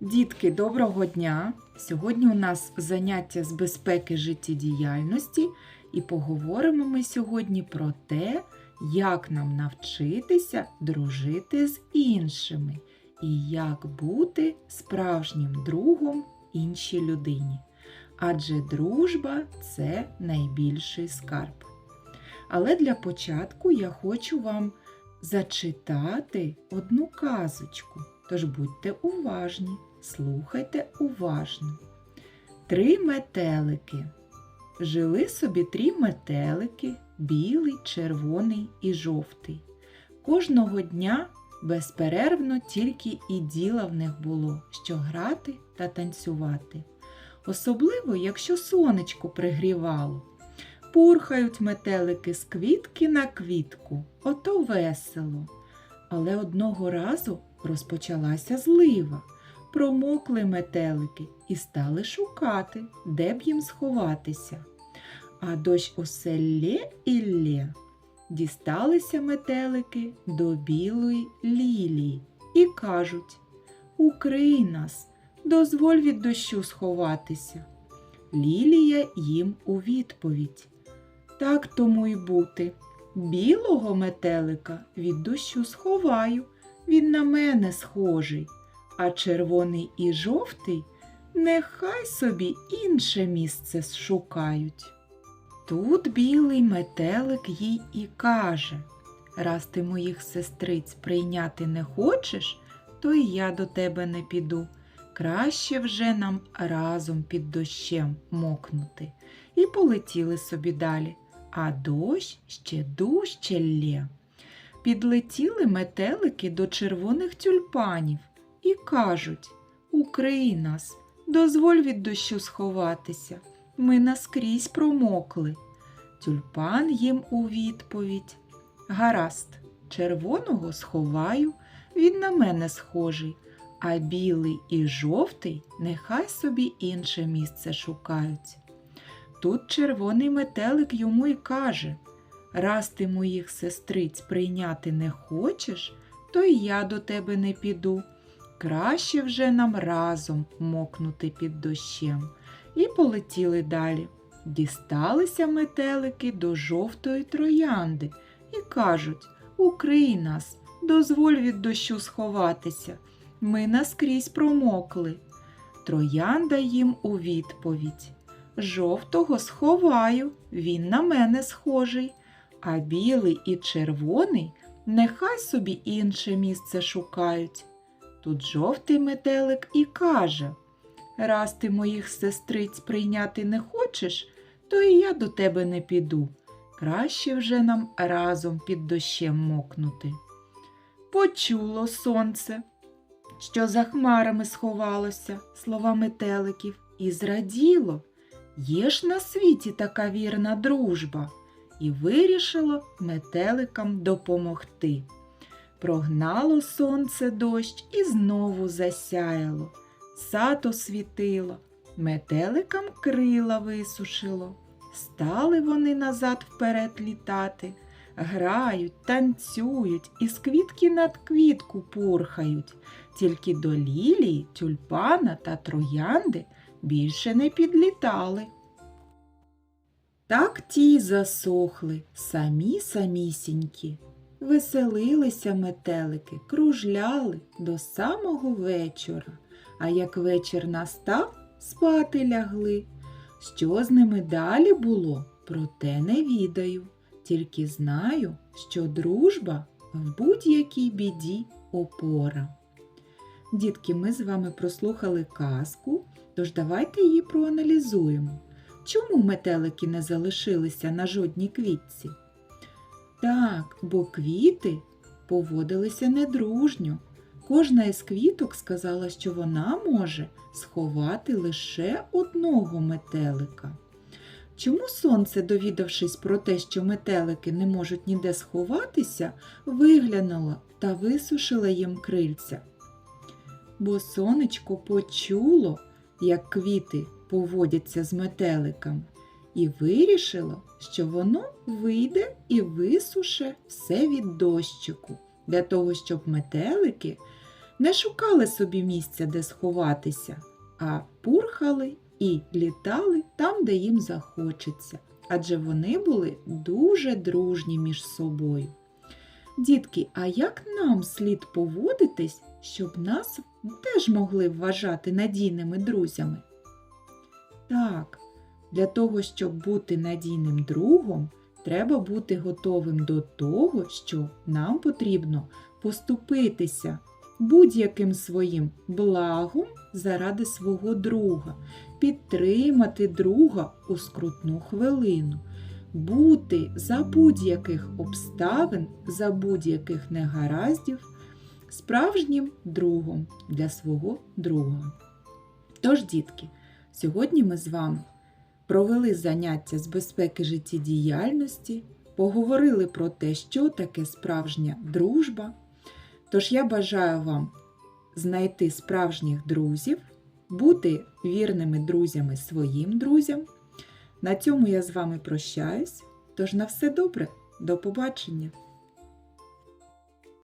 Дітки, доброго дня! Сьогодні у нас заняття з безпеки життєдіяльності і поговоримо ми сьогодні про те, як нам навчитися дружити з іншими і як бути справжнім другом іншій людині. Адже дружба це найбільший скарб. Але для початку я хочу вам зачитати одну казочку. Тож будьте уважні, слухайте уважно. Три метелики. Жили собі три метелики білий, червоний і жовтий. Кожного дня безперервно тільки і діла в них було, що грати та танцювати. Особливо, якщо сонечко пригрівало. Пурхають метелики з квітки на квітку, ото весело. Але одного разу розпочалася злива. Промокли метелики і стали шукати, де б їм сховатися. А дощ усе лє і лє. Дісталися метелики до білої лілії і кажуть Укрий нас, дозволь від дощу сховатися. Лілія їм у відповідь. Так тому й бути. Білого метелика від дощу сховаю, він на мене схожий, а червоний і жовтий нехай собі інше місце шукають. Тут білий метелик їй і каже Раз ти моїх сестриць прийняти не хочеш, то й я до тебе не піду. Краще вже нам разом під дощем мокнути. І полетіли собі далі, а дощ ще дужче лє. Підлетіли метелики до червоних тюльпанів і кажуть Укрий нас, дозволь від дощу сховатися. Ми наскрізь промокли. Тюльпан їм у відповідь. Гаразд, червоного сховаю, він на мене схожий, а білий і жовтий нехай собі інше місце шукають. Тут червоний метелик йому й каже Раз ти моїх сестриць прийняти не хочеш, то й я до тебе не піду. Краще вже нам разом мокнути під дощем. І полетіли далі. Дісталися метелики до жовтої троянди і кажуть Укрий нас, дозволь від дощу сховатися. Ми наскрізь промокли. Троянда їм у відповідь. Жовтого сховаю, він на мене схожий, а білий і червоний нехай собі інше місце шукають. Тут жовтий метелик і каже Раз ти моїх сестриць прийняти не хочеш, то і я до тебе не піду. Краще вже нам разом під дощем мокнути. Почуло сонце, що за хмарами сховалося, слова метеликів, і зраділо. Є ж на світі така вірна дружба, і вирішило метеликам допомогти. Прогнало сонце дощ і знову засяяло, сад освітило, метеликам крила висушило. Стали вони назад вперед літати, грають, танцюють і з квітки над квітку пурхають, тільки до лілії, тюльпана та троянди більше не підлітали. Так ті засохли, самі самісінькі. Веселилися метелики, кружляли до самого вечора, а як вечір настав, спати лягли. Що з ними далі було, про те не відаю, тільки знаю, що дружба в будь-якій біді опора. Дітки, ми з вами прослухали казку, тож давайте її проаналізуємо. Чому метелики не залишилися на жодній квітці? Так, бо квіти поводилися недружньо. Кожна із квіток сказала, що вона може сховати лише одного метелика. Чому сонце, довідавшись про те, що метелики не можуть ніде сховатися, виглянуло та висушило їм крильця? Бо сонечко почуло, як квіти поводяться з метеликами, і вирішило, що воно вийде і висуше все від дощику, для того, щоб метелики не шукали собі місця, де сховатися, а пурхали і літали там, де їм захочеться, адже вони були дуже дружні між собою. Дітки, а як нам слід поводитись, щоб нас теж могли вважати надійними друзями? Так, для того, щоб бути надійним другом, треба бути готовим до того, що нам потрібно поступитися будь-яким своїм благом заради свого друга, підтримати друга у скрутну хвилину, бути за будь-яких обставин, за будь-яких негараздів справжнім другом для свого друга. Тож, дітки, сьогодні ми з вами провели заняття з безпеки життєдіяльності, поговорили про те, що таке справжня дружба. Тож я бажаю вам знайти справжніх друзів, бути вірними друзями своїм друзям. На цьому я з вами прощаюсь. Тож на все добре, до побачення!